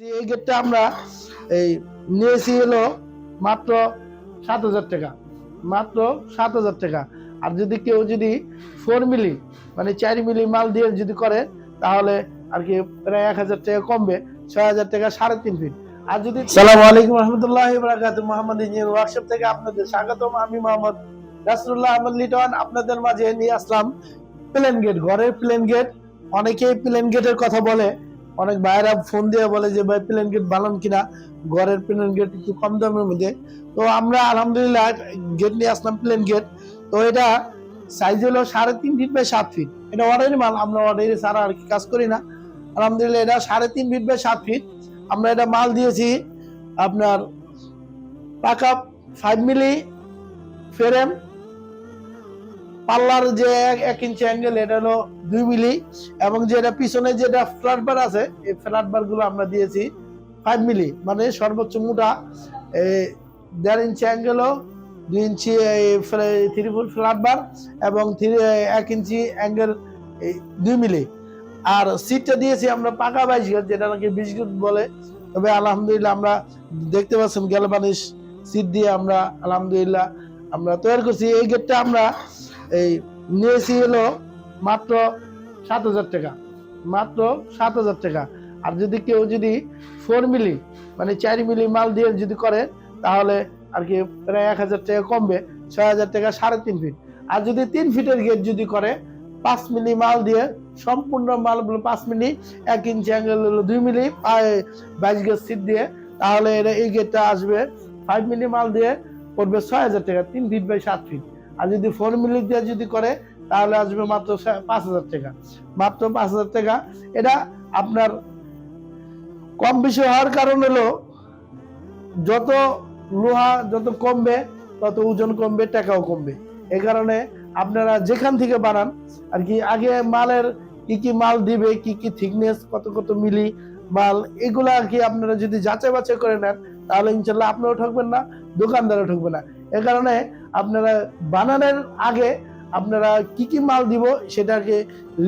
এই গেটটা আমরা এই নিয়েছি হলো মাত্র সাত হাজার টাকা। মাত্র সাত হাজার টাকা। আর যদি কেউ যদি ফোর মিলি মানে চার মিলি মাল দিয়ে যদি করে, তাহলে আর কি প্রায় এক হাজার টাকা কমবে, ছয় হাজার টাকা সাড়ে তিন ফিট আর যদি সালাম আলাইকুম রহমতুল্লাহ বরাকাত মোহাম্মদ ইঞ্জিনিয়ার ওয়ার্কশপ থেকে আপনাদের স্বাগতম। আমি মোহাম্মদ রাসুল্লাহ আহমদ লিটন আপনাদের মাঝে নিয়ে আসলাম প্লেন গেট ঘরের প্লেন গেট অনেকেই প্লেন গেটের কথা বলে। অনেক ভাইয়েরা ফোন দিয়ে বলে যে, ভাই প্লেন গেট বানান কিনা? ঘরের প্লেন গেট একটু কম দামের মধ্যে। তো আমরা আলহামদুলিল্লাহ গেট নিয়ে আসলাম প্লেন গেট তো এটা সাইজ হলো সাড়ে তিন ফিট বাই সাত ফিট এটা অর্ডারি মাল, আমরা অর্ডারি ছাড়া আর কি কাজ করি না। আলহামদুলিল্লাহ এটা সাড়ে তিন ফিট বাই সাত ফিট আমরা এটা মাল দিয়েছি আপনার পাকা ফাইভ মিলি ফ্রেম পাল্লার যে এক- ইঞ্চি অ্যাঙ্গেল এটা হলো দুই মিলি, এবং যেটা পিছনে যেটা ফ্ল্যাট বার আছে, এই ফ্ল্যাট বারগুলো আমরা দিয়েছি ফাইভ মিলি মানে সর্বোচ্চ মোটা দেড় ইঞ্চি অ্যাঙ্গেলও দুই inch three foot flat bar এবং থ্রি এক ইঞ্চি অ্যাঙ্গেল এই দুই মিলি। আর সিটটা দিয়েছি আমরা পাকা বাইশ যেটা নাকি বিশ বলে। তবে আলহামদুলিল্লাহ আমরা দেখতে পাচ্ছেন গ্যালবানিশ সিট দিয়ে আমরা, আলহামদুলিল্লাহ আমরা তৈরি করছি। এই গেটটা আমরা এই নিয়েছি হলো মাত্র সাত হাজার টাকা। মাত্র সাত হাজার টাকা। আর যদি কেউ যদি ফোর মিলি মানে চার মিলি মাল দিয়ে যদি করে, তাহলে আর কি প্রায় এক হাজার টাকা কমবে, ছয় হাজার টাকা সাড়ে তিন ফিট আর যদি তিন ফিটের গেট যদি করে, পাঁচ মিলি মাল দিয়ে সম্পূর্ণ মাল পাঁচ মিলি এক ইঞ্চি অ্যাঙ্গেল হলো দুই মিলি বাইশ গেজ সিট দিয়ে, তাহলে এটা এই গেটটা আসবে। ফাইভ মিলি মাল দিয়ে পড়বে ছয় হাজার টাকা, তিন ফিট বাই সাত ফিট আর যদি ফোর মিলি দিয়ে যদি করে, তাহলে আসবে মাত্র পাঁচ হাজার টাকা। মাত্র পাঁচ হাজার টাকা। এটা আপনার কম বেশি হওয়ার কারণ হলো, যত লোহা যত কমবে, তত ওজন কমবে, টাকাও কমবে। এই কারণে আপনারা যেখান থেকে বানান, আর কি আগে মালের কি কি মাল দিবে, কি কি থিকনেস কত কত মিলি মাল, এগুলো আর কি আপনারা যদি যাচাই বাছাই করে নেন, তাহলে ইনশাল্লাহ আপনারাও ঠকবেন না, দোকানদারও ঠকবে না। এ কারণে আপনারা বানানোর আগে আপনারা কি কি মাল দিব সেটাকে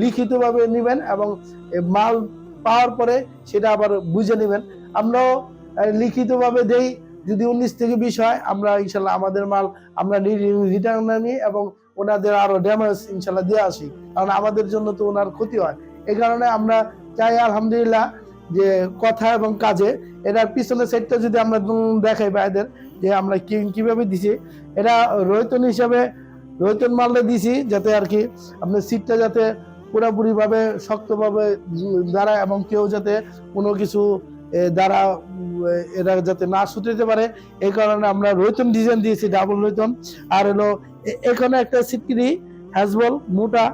লিখিতভাবে নেবেন এবং মাল পাওয়ার পরে সেটা আবার বুঝে নেবেন। আমরাও লিখিতভাবে দেই। যদি উনিশ থেকে বিশ হয়, আমরা ইনশাল্লাহ আমাদের মাল আমরা রিটার্ন নিই এবং ওনাদের আরও ড্যামেজ ইনশাল্লাহ দিয়ে আসি। কারণ আমাদের জন্য তো ওনার ক্ষতি হয়। এই কারণে আমরা চাই আলহামদুলিল্লাহ যে কথা এবং কাজে, এটার পিছনের সেটটা যদি আমরা দেখাই ভাইদের যে আমরা কি কীভাবে দিছি? এটা রৈতন হিসাবে রৈতন মালটা দিছি যাতে আর কি আপনার সিটটা যাতে পুরোপুরি ভাবে শক্তভাবে দাঁড়ায় এবং কেউ যাতে কোনো কিছু দ্বারা এরা যাতে না সুতরাতে পারে। এই কারণে আমরা রৈতন ডিজাইন দিয়েছি ডাবল রৈতন আর হলো এখানে একটা সিটকিরি হ্যাজবল মোটা,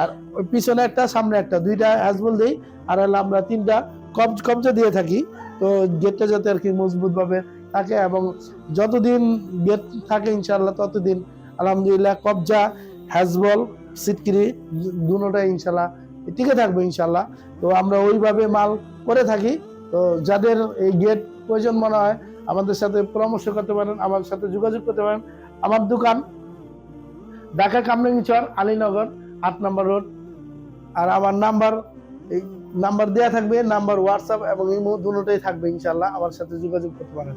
আর পিছনে একটা, সামনে একটা, দুইটা হ্যাজবল দিই। আর হলো আমরা তিনটা, কবজ, কবজা দিয়ে থাকি। তো গেটটা যাতে আর কি মজবুত ভাবে থাকে এবং যতদিন গেট থাকে ইনশাল্লাহ ততদিন, আলহামদুলিল্লাহ, কবজা হ্যাজবল সিটকিরি দুটোটাই ইনশাল্লাহ টিকে থাকবে ইনশাল্লাহ তো আমরা ওইভাবে মাল করে থাকি। তো যাদের এই গেট প্রয়োজন মনে হয়, আমাদের সাথে পরামর্শ করতে পারেন, আমার সাথে যোগাযোগ করতে পারেন। আমার দোকান ঢাকা কামরাঙ্গিচর আলীনগর, আট নম্বর রোড। আর আমার নাম্বার, এই নাম্বার দেওয়া থাকবে, নাম্বার, হোয়াটসঅ্যাপ এবং ইমো দুটোটাই থাকবে ইনশাল্লাহ আমার সাথে যোগাযোগ করতে পারেন।